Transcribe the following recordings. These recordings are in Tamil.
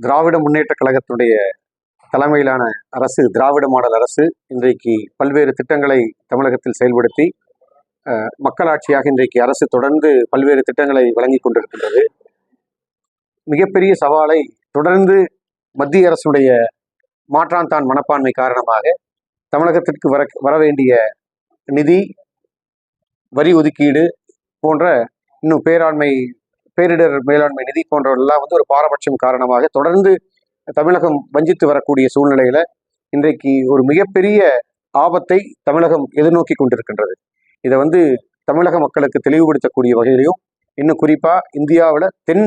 திராவிட முன்னேற்ற கழகத்துடைய தலைமையிலான அரசு திராவிட மாடல் அரசு இன்றைக்கு பல்வேறு திட்டங்களை தமிழகத்தில் செயல்படுத்தி மக்களாட்சியாக இன்றைக்கு அரசு தொடர்ந்து பல்வேறு திட்டங்களை வழங்கி கொண்டிருக்கின்றது. மிகப்பெரிய சவாலை தொடர்ந்து மத்திய அரசுடைய மாற்றான்தான் மனப்பான்மை காரணமாக தமிழகத்திற்கு வர வர வேண்டிய நிதி வரி ஒதுக்கீடு போன்ற இன்னும் பேராண்மை பேரிடர் மேலாண்மை நிதி போன்றவெல்லாம் வந்து ஒரு பாரபட்சம் காரணமாக தொடர்ந்து தமிழகம் வஞ்சித்து வரக்கூடிய சூழ்நிலையில இன்றைக்கு ஒரு மிகப்பெரிய ஆபத்தை தமிழகம் எதிர்நோக்கி கொண்டிருக்கின்றது. இதை வந்து தமிழக மக்களுக்கு தெளிவுபடுத்தக்கூடிய வகையிலையும் இன்னும் குறிப்பா இந்தியாவில் தென்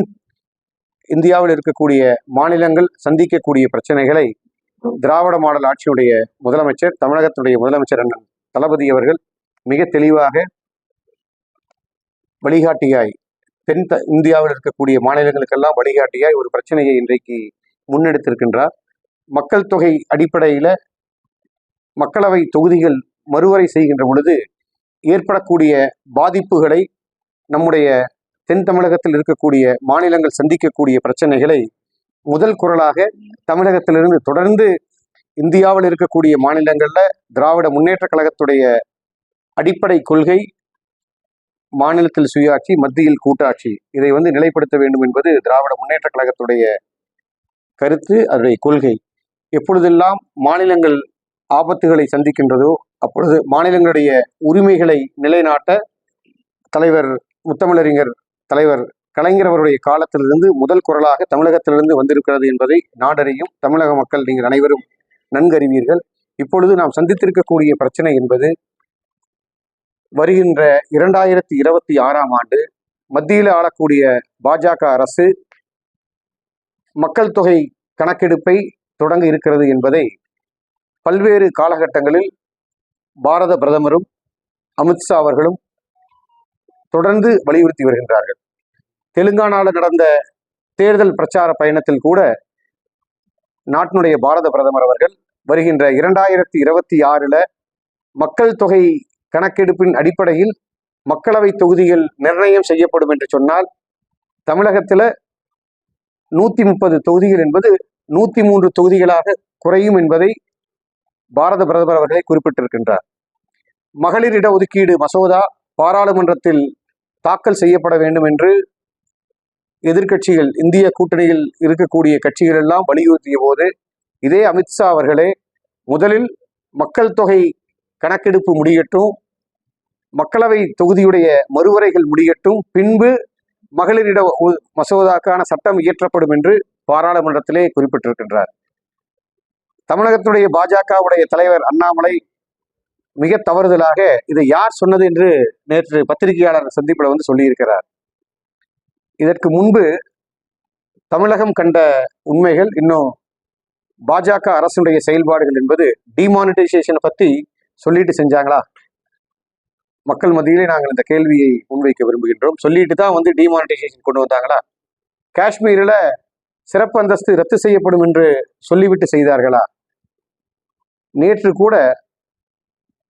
இந்தியாவில் இருக்கக்கூடிய மாநிலங்கள் சந்திக்கக்கூடிய பிரச்சனைகளை திராவிட மாடல் ஆட்சியுடைய முதலமைச்சர் தமிழகத்துடைய முதலமைச்சர் அண்ணன் தளபதி அவர்கள் மிக தெளிவாக வழிகாட்டியாய் தென் த- இந்தியாவில் இருக்கக்கூடிய மாநிலங்களுக்கெல்லாம் வழிகாட்டியாய் ஒரு பிரச்சனையை இன்றைக்கு முன்னெடுத்திருக்கின்றார். மக்கள் தொகை அடிப்படையில் மக்களவை தொகுதிகள் மறுவரை செய்கின்ற பொழுது ஏற்படக்கூடிய பாதிப்புகளை நம்முடைய தென் தமிழகத்தில் இருக்கக்கூடிய மாநிலங்கள் சந்திக்கக்கூடிய பிரச்சனைகளை முதல் குரலாக தமிழகத்திலிருந்து தொடர்ந்து இந்தியாவில் இருக்கக்கூடிய மாநிலங்களில் திராவிட முன்னேற்ற கழகத்துடைய அடிப்படை கொள்கை மாநிலத்தில் சுயாட்சி மத்தியில் கூட்டாட்சி. இதை வந்து நிலைப்படுத்த வேண்டும் என்பது திராவிட முன்னேற்ற கழகத்துடைய கருத்து அதனுடைய கொள்கை. எப்பொழுதெல்லாம் மாநிலங்கள் ஆபத்துகளை சந்திக்கின்றதோ அப்பொழுது மாநிலங்களுடைய உரிமைகளை நிலைநாட்ட தலைவர் முத்தமிழறிஞர் தலைவர் கலைஞர் அவருடைய காலத்திலிருந்து முதல் குரலாக தமிழகத்திலிருந்து வந்திருக்கிறது என்பதை நாடறியும் தமிழக மக்கள் நீங்கள் அனைவரும் நன்கறிவீர்கள். இப்பொழுது நாம் சந்தித்திருக்கக்கூடிய பிரச்சனை என்பது வருகின்ற இரண்டாயிரத்தி இருபத்தி ஆறாம் ஆண்டு மத்தியில் ஆளக்கூடிய பாஜக அரசு மக்கள் தொகை கணக்கெடுப்பை தொடங்க இருக்கிறது என்பதை பல்வேறு காலகட்டங்களில் பாரத பிரதமரும் அமித்ஷா அவர்களும் தொடர்ந்து வலியுறுத்தி வருகின்றார்கள். தெலுங்கானாவில் நடந்த தேர்தல் பிரச்சார பயணத்தில் கூட நாட்டினுடைய பாரத பிரதமர் அவர்கள் வருகின்ற இரண்டாயிரத்தி இருபத்தி ஆறுல மக்கள் தொகை கணக்கெடுப்பின் அடிப்படையில் மக்களவை தொகுதிகள் நிர்ணயம் செய்யப்படும் என்று சொன்னால் தமிழகத்தில் நூற்றி முப்பது தொகுதிகள் என்பது நூற்றி மூன்று தொகுதிகளாக குறையும் என்பதை பாரத பிரதமர் அவர்களே குறிப்பிட்டிருக்கின்றார். மகளிர் இடஒதுக்கீடு மசோதா பாராளுமன்றத்தில் தாக்கல் செய்யப்பட வேண்டும் என்று எதிர்க்கட்சிகள் இந்திய கூட்டணியில் இருக்கக்கூடிய கட்சிகள் எல்லாம் வலியுறுத்திய போது இதே அமித்ஷா அவர்களே முதலில் மக்கள் தொகை கணக்கெடுப்பு முடியட்டும் மக்களவை தொகுதியுடைய மறுவரைகள் முடியட்டும். பின்பு மகளிரிட மசோதாக்கான சட்டம் இயற்றப்படும் என்று பாராளுமன்றத்திலே குறிப்பிட்டிருக்கின்றார். தமிழகத்துடைய பாஜகவுடைய தலைவர் அண்ணாமலை மிக தவறுதலாக இதை யார் சொன்னது என்று நேற்று பத்திரிகையாளர் சந்திப்பில் வந்து சொல்லியிருக்கிறார். இதற்கு முன்பு தமிழகம் கண்ட உண்மைகள் இன்னும் பாஜக அரசுடைய செயல்பாடுகள் என்பது டிமானிட்டைசேஷனை பத்தி சொல்லிட்டு செஞ்சாங்களா? மக்கள் மத்தியிலே நாங்கள் இந்த கேள்வியை முன்வைக்க விரும்புகின்றோம். சொல்லிட்டு தான் வந்து டிமானிட்டைசேஷன் கொண்டு வந்தாங்களா? காஷ்மீரில் சிறப்பு அந்தஸ்து ரத்து செய்யப்படும் என்று சொல்லிவிட்டு செய்தார்களா? நேற்று கூட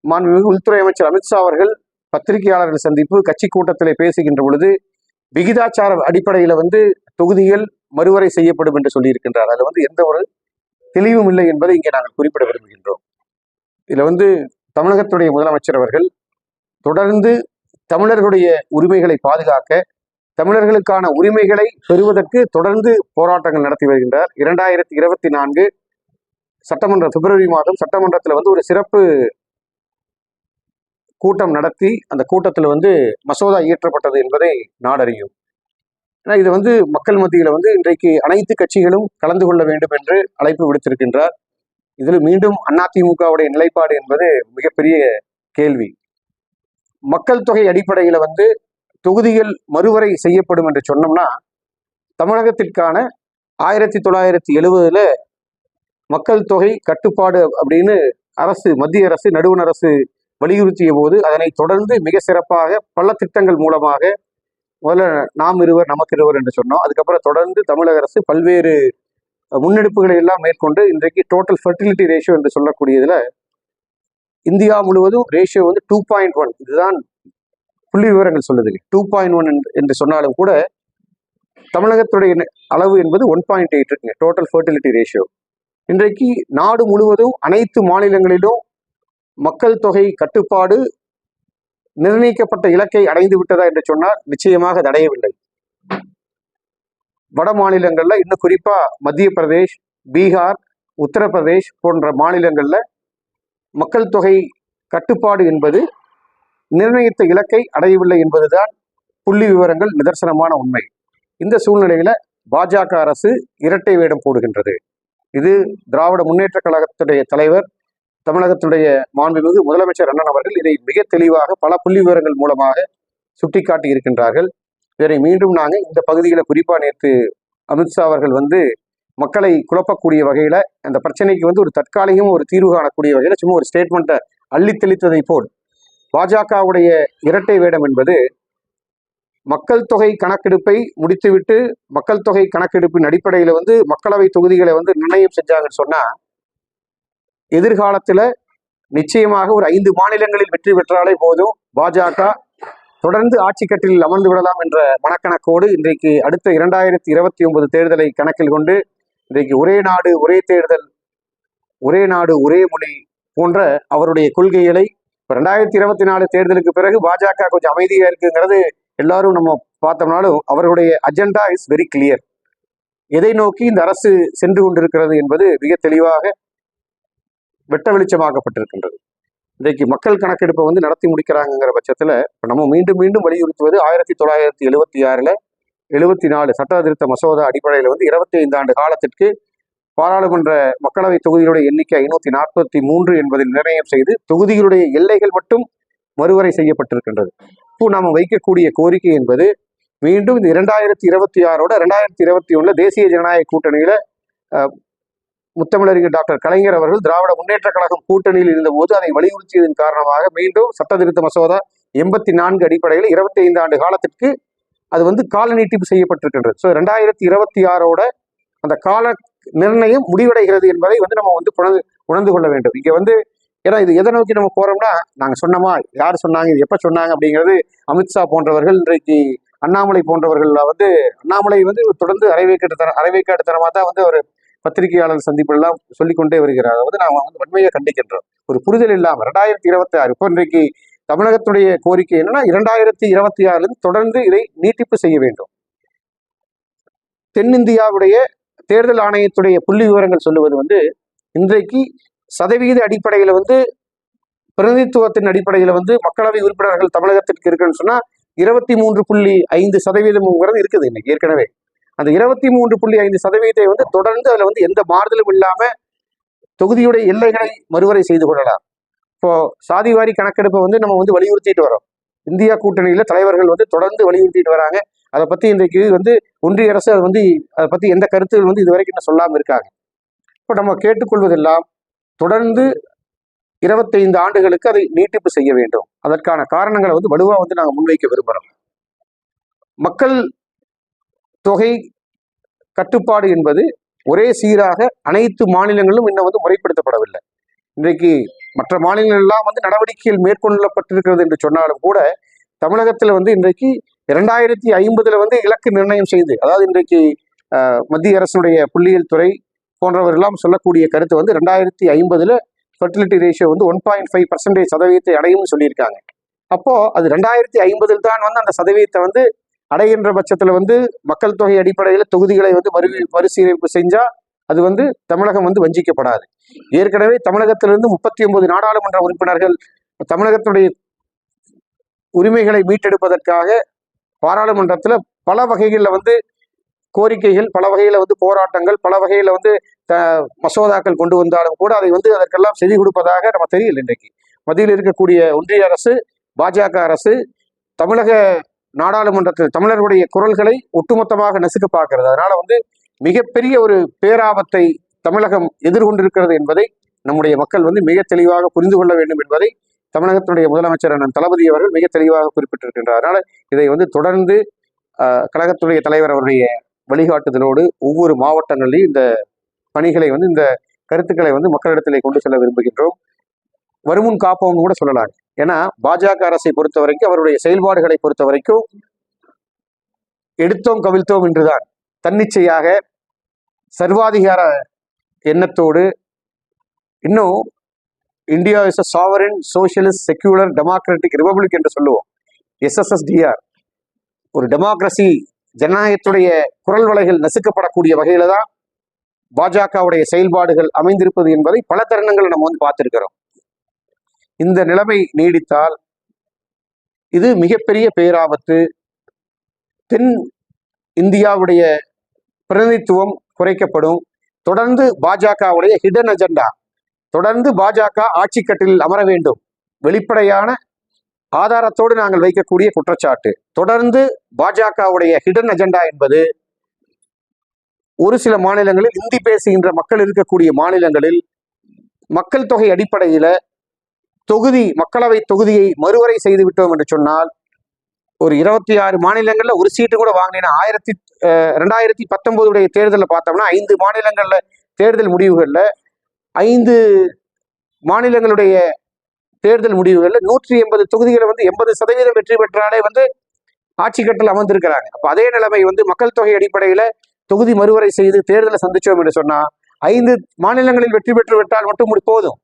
மாண்புமிகு உள்துறை அமைச்சர் அமித்ஷா அவர்கள் பத்திரிகையாளர்கள் சந்திப்பு கட்சி கூட்டத்திலே பேசுகின்ற பொழுது விகிதாச்சார அடிப்படையில் வந்து தொகுதிகள் மறுவரை செய்யப்படும் என்று சொல்லியிருக்கின்றார். அதில் வந்து எந்த ஒரு தெளிவும் இல்லை என்பதை இங்கே நாங்கள் குறிப்பிட விரும்புகின்றோம். இதில் வந்து தமிழகத்துடைய முதலமைச்சர் அவர்கள் தொடர்ந்து தமிழர்களுடைய உரிமைகளை பாதுகாக்க தமிழர்களுக்கான உரிமைகளை பெறுவதற்கு தொடர்ந்து போராட்டங்கள் நடத்தி வருகின்றார். இரண்டாயிரத்தி இருபத்தி நான்கு சட்டமன்ற பிப்ரவரி மாதம் சட்டமன்றத்தில் வந்து ஒரு சிறப்பு கூட்டம் நடத்தி அந்த கூட்டத்தில் வந்து மசோதா இயற்றப்பட்டது என்பதை நாடறியும். ஏன்னா இது வந்து மக்கள் மத்தியில் வந்து இன்றைக்கு அனைத்து கட்சிகளும் கலந்து கொள்ள வேண்டும் என்று அழைப்பு விடுத்திருக்கின்றார். இதில் மீண்டும் அதிமுகவுடைய நிலைப்பாடு என்பது மிகப்பெரிய கேள்வி. மக்கள் தொகை அடிப்படையில் வந்து தொகுதிகள் மறுவரை செய்யப்படும் என்று சொன்னோம்னா தமிழகத்திற்கான ஆயிரத்தி தொள்ளாயிரத்தி எழுபதுல மக்கள் தொகை கட்டுப்பாடு அப்படின்னு அரசு மத்திய அரசு நடுவண் அரசு வலியுறுத்திய போது அதனை தொடர்ந்து மிக சிறப்பாக பல திட்டங்கள் மூலமாக முதல்ல நாம் இருவர் நமக்கு இருவர் என்று சொன்னோம். அதுக்கப்புறம் தொடர்ந்து தமிழக அரசு பல்வேறு முன்னெடுப்புகளை எல்லாம் மேற்கொண்டு இன்றைக்கு டோட்டல் ஃபெர்டிலிட்டி ரேஷியோ என்று சொல்லக்கூடியதுல இந்தியா முழுவதும் ரேஷியோ வந்து டூ பாயிண்ட் ஒன் இதுதான் புள்ளி விவரங்கள் சொல்லுதுங்க. டூ பாயிண்ட் ஒன் என்று சொன்னாலும் கூட தமிழகத்துடைய அளவு என்பது ஒன் பாயிண்ட் எயிட் இருக்குங்க. டோட்டல் ஃபர்டிலிட்டி ரேஷியோ இன்றைக்கு நாடு முழுவதும் அனைத்து மாநிலங்களிலும் மக்கள் தொகை கட்டுப்பாடு நிர்ணயிக்கப்பட்ட இலக்கை அடைந்து விட்டதா என்று சொன்னால் நிச்சயமாக அது அடையவில்லை. வட மாநிலங்கள்ல இன்னும் குறிப்பா மத்திய பிரதேஷ் பீகார் உத்தரப்பிரதேஷ் போன்ற மாநிலங்கள்ல மக்கள் தொகை கட்டுப்பாடு என்பது நிர்ணயித்த இலக்கை அடையவில்லை என்பதுதான் புள்ளி விவரங்கள் நிதர்சனமான உண்மை. இந்த சூழ்நிலையில பாஜக அரசு இரட்டை வேடம் போடுகின்றது. இது திராவிட முன்னேற்ற கழகத்துடைய தலைவர் தமிழகத்துடைய மாண்புமிகு முதலமைச்சர் அண்ணன் அவர்கள் இதை மிக தெளிவாக பல புள்ளி விவரங்கள் மூலமாக சுட்டிக்காட்டி இருக்கின்றார்கள். இதனை மீண்டும் நாங்கள் இந்த பகுதியில் குறிப்பாக நேற்று அமித்ஷா அவர்கள் வந்து மக்களை குழப்பக்கூடிய வகையில அந்த பிரச்சனைக்கு வந்து ஒரு தற்காலிகம் ஒரு தீர்வு காணக்கூடிய வகையில சும்மா ஒரு ஸ்டேட்மெண்ட்டை அள்ளி தெளித்ததை போல் பாஜகவுடைய இரட்டை வேடம் என்பது மக்கள் தொகை கணக்கெடுப்பை முடித்துவிட்டு மக்கள் தொகை கணக்கெடுப்பின் அடிப்படையில் வந்து மக்களவை தொகுதிகளை வந்து நிர்ணயம் செஞ்சாங்கன்னு சொன்னா எதிர்காலத்துல நிச்சயமாக ஒரு ஐந்து மாநிலங்களில் வெற்றி பெற்றாலே போதும். பாஜக தொடர்ந்து ஆட்சி கட்டில் அமர்ந்து விடலாம் என்ற மனக்கணக்கோடு இன்றைக்கு அடுத்த இரண்டாயிரத்தி இருபத்தி ஒன்பது தேர்தலை கணக்கில் கொண்டு இன்றைக்கு ஒரே நாடு ஒரே தேர்தல் ஒரே நாடு ஒரே மொழி போன்ற அவருடைய கொள்கைகளை இப்போ ரெண்டாயிரத்தி இருபத்தி நாலு தேர்தலுக்கு பிறகு பாஜக கொஞ்சம் அமைதியா இருக்குங்கிறது எல்லாரும் நம்ம பார்த்தோம்னாலும் அவர்களுடைய அஜெண்டா இஸ் வெரி கிளியர் எதை நோக்கி இந்த அரசு சென்று கொண்டிருக்கிறது என்பது மிக தெளிவாக வெட்ட வெளிச்சமாக்கப்பட்டிருக்கின்றது. இன்றைக்கு மக்கள் கணக்கெடுப்பை வந்து நடத்தி முடிக்கிறாங்கிற பட்சத்தில் இப்போ நம்ம மீண்டும் மீண்டும் வலியுறுத்துவது ஆயிரத்தி தொள்ளாயிரத்தி எழுபத்தி ஆறில் எழுபத்தி நாலு சட்ட திருத்த மசோதா அடிப்படையில் வந்து இருபத்தி ஐந்து ஆண்டு காலத்திற்கு பாராளுமன்ற மக்களவை தொகுதிகளுடைய எண்ணிக்கை ஐநூத்தி நாற்பத்தி மூன்று என்பதில் நிர்ணயம் செய்து தொகுதிகளுடைய எல்லைகள் மட்டும் மறுவரை செய்யப்பட்டிருக்கின்றது. இப்போ நாம் வைக்கக்கூடிய கோரிக்கை என்பது மீண்டும் இந்த இரண்டாயிரத்தி இருபத்தி ஆறோட ரெண்டாயிரத்தி இருபத்தி ஒன்று தேசிய ஜனநாயக கூட்டணியில முத்தமிழறிஞர் டாக்டர் கலைஞர் அவர்கள் திராவிட முன்னேற்ற கழகம் கூட்டணியில் இருந்தபோது அதை வலியுறுத்தியதன் காரணமாக மீண்டும் சட்டத்திருத்த மசோதா எண்பத்தி நான்கு அடிப்படையில் இருபத்தி ஐந்து ஆண்டு காலத்திற்கு அது வந்து கால நீட்டிப்பு செய்யப்பட்டிருக்கின்றது. ஸோ ரெண்டாயிரத்தி இருபத்தி ஆறோட அந்த கால நிர்ணயம் முடிவடைகிறது என்பதை வந்து நம்ம வந்து உணர்ந்து உணர்ந்து கொள்ள வேண்டும். இங்கே வந்து ஏன்னா இது எதை நோக்கி நம்ம போறோம்னா நாங்கள் சொன்னோமா யார் சொன்னாங்க இது எப்போ சொன்னாங்க அப்படிங்கிறது அமித்ஷா போன்றவர்கள் இன்றைக்கு அண்ணாமலை போன்றவர்கள் வந்து அண்ணாமலை வந்து தொடர்ந்து அரைவேக்காட்டுத்தனம் தரமாக தான் வந்து ஒரு பத்திரிகையாளர் சந்திப்புலாம் சொல்லிக்கொண்டே வருகிறார். அதாவது நாம் வந்து வன்மையை கண்டிக்கின்றோம். ஒரு புரிதல் இல்லாமல் ரெண்டாயிரத்தி இருபத்தி ஆறு இப்போ இன்றைக்கு தமிழகத்துடைய கோரிக்கை என்னன்னா இரண்டாயிரத்தி இருபத்தி ஆறுல இருந்து தொடர்ந்து இதை நீட்டிப்பு செய்ய வேண்டும். தென்னிந்தியாவுடைய தேர்தல் ஆணையத்துடைய புள்ளி விவரங்கள் சொல்லுவது வந்து இன்றைக்கு சதவீத அடிப்படையில் வந்து பிரதிநிதித்துவத்தின் அடிப்படையில் வந்து மக்களவை உறுப்பினர்கள் தமிழகத்திற்கு இருக்குன்னு சொன்னா இருபத்தி மூன்று புள்ளி ஐந்து சதவீதம்ங்கிறது இருக்குது இன்னைக்கு ஏற்கனவே. அந்த இருபத்தி மூன்று புள்ளி ஐந்து சதவீதத்தை வந்து தொடர்ந்து அதுல வந்து எந்த மாறுதலும் இல்லாம தொகுதியுடைய எல்லைகளை மறுவரை செய்து கொள்ளலாம். இப்போ சாதிவாரி கணக்கெடுப்பை வந்து நம்ம வந்து வலியுறுத்திட்டு வரோம். இந்தியா கூட்டணியில தலைவர்கள் வந்து தொடர்ந்து வலியுறுத்திட்டு வராங்க. அதை பத்தி இன்றைக்கு வந்து ஒன்றிய அரசு அது வந்து அதை பத்தி எந்த கருத்துகள் வந்து இதுவரைக்கும் இன்னும் சொல்லாமல் இருக்காங்க. இப்போ நம்ம கேட்டுக்கொள்வதெல்லாம் தொடர்ந்து இருபத்தைந்து ஆண்டுகளுக்கு அதை நீட்டிப்பு செய்ய வேண்டும். அதற்கான காரணங்களை வந்து வலுவாக வந்து நாங்கள் முன்வைக்க விரும்புகிறோம் மக்கள் தொகை கட்டுப்பாடு என்பது ஒரே சீராக அனைத்து மாநிலங்களும் இன்னும் வந்து முறைப்படுத்தப்படவில்லை. இன்றைக்கு மற்ற மாநிலங்கள் எல்லாம் வந்து நடவடிக்கைகள் மேற்கொள்ளப்பட்டிருக்கிறது என்று சொன்னாலும் கூட தமிழகத்தில் வந்து இன்றைக்கு இரண்டாயிரத்தி ஐம்பதுல வந்து இலக்கு நிர்ணயம் செய்து அதாவது இன்றைக்கு மத்திய அரசுடைய புள்ளியியல் துறை போன்றவரெல்லாம் சொல்லக்கூடிய கருத்து வந்து ரெண்டாயிரத்தி ஐம்பதுல ஃபர்டிலிட்டி ரேஷியோ வந்து ஒன் பாயிண்ட் ஃபைவ் பர்சன்டேஜ் சதவீதத்தை அடையும்னு சொல்லியிருக்காங்க. அப்போ அது ரெண்டாயிரத்தி ஐம்பதில் தான் வந்து அந்த சதவீதத்தை வந்து அடைகின்ற பட்சத்தில் வந்து மக்கள் தொகை அடிப்படையில் தொகுதிகளை வந்து மறு மறுசீரமைப்பு செஞ்சா அது வந்து தமிழகம் வந்து வஞ்சிக்கப்படாது. ஏற்கனவே தமிழகத்திலிருந்து முப்பத்தி ஒன்பது நாடாளுமன்ற உறுப்பினர்கள் தமிழகத்துடைய உரிமைகளை மீட்டெடுப்பதற்காக பாராளுமன்றத்தில் பல வகைகளில் வந்து கோரிக்கைகள் பல வகையில் வந்து போராட்டங்கள் பல வகையில் வந்து த மசோதாக்கள் கொண்டு வந்தாலும் கூட அதை வந்து அதற்கெல்லாம் செவி கொடுப்பதாக நம்ம தெரியல இன்றைக்கு. மத்தியில் இருக்கக்கூடிய ஒன்றிய அரசு பாஜக அரசு தமிழக நாடாளுமன்றத்தில் தமிழர்களுடைய குரல்களை ஒட்டுமொத்தமாக நசுக்க பார்க்கறது. அதனால வந்து மிகப்பெரிய ஒரு பேராபத்தை தமிழகம் எதிர்கொண்டிருக்கிறது என்பதை நம்முடைய மக்கள் வந்து மிக தெளிவாக புரிந்து கொள்ள வேண்டும் என்பதை தமிழகத்தினுடைய முதலமைச்சர் அண்ணன் தளபதி அவர்கள் மிக தெளிவாக குறிப்பிட்டிருக்கின்றார். அதனால இதை வந்து தொடர்ந்து கழகத்துடைய தலைவர் அவருடைய வழிகாட்டுதலோடு ஒவ்வொரு மாவட்டங்களிலும் இந்த பணிகளை வந்து இந்த கருத்துக்களை வந்து மக்களிடத்திலே கொண்டு செல்ல விரும்புகின்றோம். வருமுன் காப்போம் கூட சொல்லலாம். ஏன்னா பாஜக அரசை பொறுத்த வரைக்கும் அவருடைய செயல்பாடுகளை பொறுத்த வரைக்கும் எடுத்தோம் கவிழ்த்தோம் என்றுதான். தன்னிச்சையாக சர்வாதிகார எண்ணத்தோடு இன்னும் India is a sovereign socialist secular democratic republic என்று சொல்லுவோம். எஸ்எஸ்எஸ்டிஆர் ஒரு டெமோக்ரஸி ஜனநாயகத்துடைய குரல் வலைகள் நசுக்கப்படக்கூடிய வகையில தான் பாஜகவுடைய செயல்பாடுகள் அமைந்திருப்பது என்பதை பல தருணங்கள் நம்ம வந்து பார்த்திருக்கிறோம். இந்த நிலைமை நீடித்தால் இது மிகப்பெரிய பேராபத்து. தென் இந்தியாவுடைய பிரதிநிதித்துவம் குறைக்கப்படும். தொடர்ந்து பாஜகவுடைய ஹிடன் அஜெண்டா தொடர்ந்து பாஜக ஆட்சி கட்டிலில் அமர வேண்டும். வெளிப்படையான ஆதாரத்தோடு நாங்கள் வைக்கக்கூடிய குற்றச்சாட்டு. தொடர்ந்து பாஜகவுடைய ஹிடன் அஜெண்டா என்பது ஒரு சில மாநிலங்களில் இந்தி பேசுகின்ற மக்கள் இருக்கக்கூடிய மாநிலங்களில் மக்கள் தொகை அடிப்படையில தொகுதி மக்களவை தொகுதியை மறுவரை செய்து விட்டோம் என்று சொன்னால் ஒரு இருபத்தி ஆறு மாநிலங்களில் ஒரு சீட்டு கூட வாங்கினா ஆயிரத்தி ரெண்டாயிரத்தி பத்தொன்பதுடைய தேர்தலில் பார்த்தோம்னா ஐந்து மாநிலங்களில் தேர்தல் முடிவுகளில் ஐந்து மாநிலங்களுடைய தேர்தல் முடிவுகளில் நூற்றி எண்பது தொகுதிகளை வந்து எண்பது சதவீதம் வெற்றி பெற்றாலே வந்து ஆட்சி கட்டில் அமர்ந்திருக்கிறாங்க. அப்போ அதே நிலைமை வந்து மக்கள் தொகை அடிப்படையில் தொகுதி மறுவரை செய்து தேர்தலை சந்திச்சோம் என்று சொன்னால் ஐந்து மாநிலங்களில் வெற்றி பெற்று விட்டால் மட்டும் போதும்.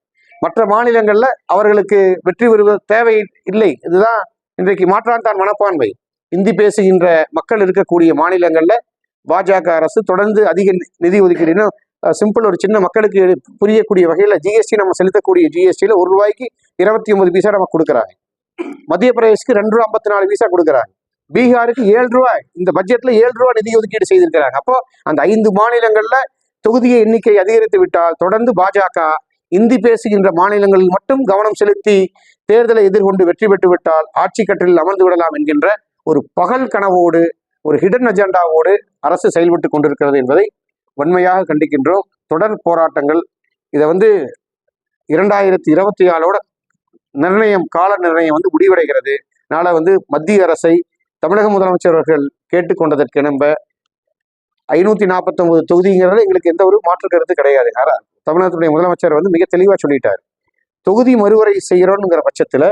மற்ற மாநிலங்களில் அவர்களுக்கு வெற்றி பெறுவது தேவை இல்லை. இதுதான் இன்றைக்கு மாற்றான்தான் மனப்பான்மை. இந்தி பேசுகின்ற மக்கள் இருக்கக்கூடிய மாநிலங்கள்ல பாஜக அரசு தொடர்ந்து அதிக நிதி ஒதுக்கீடு. சிம்பிள் ஒரு சின்ன மக்களுக்கு புரியக்கூடிய வகையில ஜிஎஸ்டி நம்ம செலுத்தக்கூடிய ஜிஎஸ்டியில ஒரு ரூபாய்க்கு இருபத்தி ஒன்பது பைசா நமக்கு கொடுக்குறாங்க. மத்திய பிரதேஷ்க்கு ரெண்டு ரூபா ஐம்பத்தி நாலு பைசா கொடுக்குறாங்க. பீகாருக்கு ஏழு ரூபாய் இந்த பட்ஜெட்ல ஏழு ரூபாய் நிதி ஒதுக்கீடு செய்திருக்கிறாங்க. அப்போ அந்த ஐந்து மாநிலங்கள்ல தொகுதிய எண்ணிக்கை அதிகரித்து விட்டால் தொடர்ந்து பாஜக இந்தி பேசுகின்ற மாநிலங்களில் மட்டும் கவனம் செலுத்தி தேர்தலை எதிர்கொண்டு வெற்றி பெற்று விட்டால் ஆட்சி கட்டிலில் அமர்ந்து விடலாம் என்கின்ற ஒரு பகல் கனவோடு ஒரு ஹிடன் அஜெண்டாவோடு அரசு செயல்பட்டு கொண்டிருக்கிறது என்பதை வன்மையாக கண்டிக்கின்றோம். தொடர் போராட்டங்கள் இதை வந்து இரண்டாயிரத்தி இருபத்தி நாலோட நிர்ணயம் கால நிர்ணயம் வந்து முடிவடைகிறது. நாளை வந்து மத்திய அரசை தமிழக முதலமைச்சர் அவர்கள் கேட்டுக்கொண்டதற்கு நம்ப ஐநூத்தி நாற்பத்தொம்பது தொகுதிங்கிறதுல எங்களுக்கு எந்த ஒரு மாற்று கருத்து கிடையாது. ஆனால் தமிழகத்துடைய முதலமைச்சர் வந்து மிக தெளிவாக சொல்லிட்டார். தொகுதி மறுவரை செய்கிறோங்கிற பட்சத்துல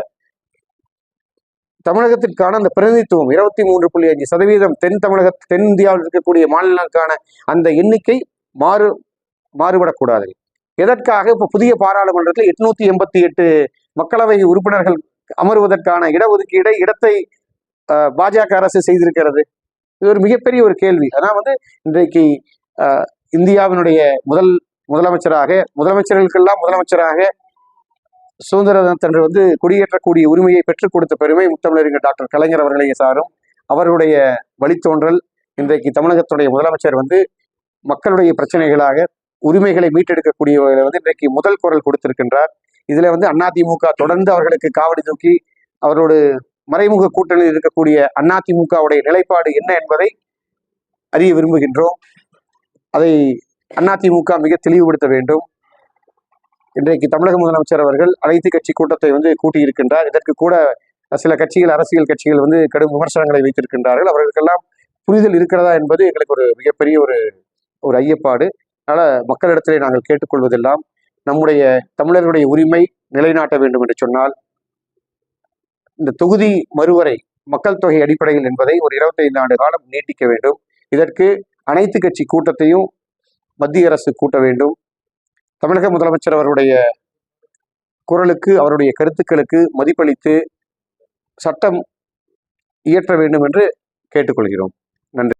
தமிழகத்திற்கான அந்த பிரதிநிதித்துவம் இருபத்தி மூன்று புள்ளி அஞ்சு சதவீதம் தென் தமிழக தென் இந்தியாவில் இருக்கக்கூடிய மாநிலங்களுக்கான அந்த எண்ணிக்கை மாறு மாறுபடக்கூடாது. எதற்காக இப்போ புதிய பாராளுமன்றத்தில் எட்நூத்தி எண்பத்தி எட்டு மக்களவை உறுப்பினர்கள் அமர்வதற்கான இடஒதுக்கீடை இடத்தை பாஜக அரசு செய்திருக்கிறது? இது ஒரு மிகப்பெரிய ஒரு கேள்வி. அதான் வந்து இன்றைக்கு இந்தியாவினுடைய முதல் முதலமைச்சராக முதலமைச்சர்களுக்கெல்லாம் முதலமைச்சராக சுதந்திர தினத்தன்று வந்து குடியேற்றக்கூடிய உரிமையை பெற்றுக் கொடுத்த பெருமை முத்தமிழறிஞர் டாக்டர் கலைஞர் அவர்களை சாரும். அவருடைய வழித்தோன்றல் இன்றைக்கு தமிழகத்துடைய முதலமைச்சர் வந்து மக்களுடைய பிரச்சனைகளாக உரிமைகளை மீட்டெடுக்கக்கூடிய வந்து இன்றைக்கு முதல் குரல் கொடுத்திருக்கின்றார். இதுல வந்து அதிமுக தொடர்ந்து அவர்களுக்கு காவடி தூக்கி அவரோடு மறைமுக கூட்டணியில் இருக்கக்கூடிய அதிமுகவுடைய நிலைப்பாடு என்ன என்பதை அறிய விரும்புகின்றோம். அதை அதிமுக மிக தெளிவுபடுத்த வேண்டும். இன்றைக்கு தமிழக முதலமைச்சர் அவர்கள் அனைத்து கட்சி கூட்டத்தை வந்து கூட்டியிருக்கின்றார். இதற்கு கூட சில கட்சிகள் அரசியல் கட்சிகள் வந்து கடும் விமர்சனங்களை வைத்திருக்கின்றார்கள். அவர்களுக்கெல்லாம் புரிதல் இருக்கிறதா என்பது எங்களுக்கு ஒரு மிகப்பெரிய ஒரு ஒரு ஐயப்பாடு. அதனால மக்களிடத்திலே நாங்கள் கேட்டுக்கொள்வதெல்லாம் நம்முடைய தமிழர்களுடைய உரிமை நிலைநாட்ட வேண்டும் என்று சொன்னால் இந்த தொகுதி மறுவரை மக்கள் தொகை அடிப்படையில் என்பதை ஒரு 25 ஆண்டு காலம் நீட்டிக்க வேண்டும். இதற்கு அனைத்து கட்சி கூட்டத்தையும் மத்திய அரசு கூட்ட வேண்டும். தமிழக முதலமைச்சர் அவருடைய குரலுக்கு அவருடைய கருத்துக்களுக்கு மதிப்பளித்து சட்டம் இயற்ற வேண்டும் என்று கேட்டுக்கொள்கிறோம். நன்றி.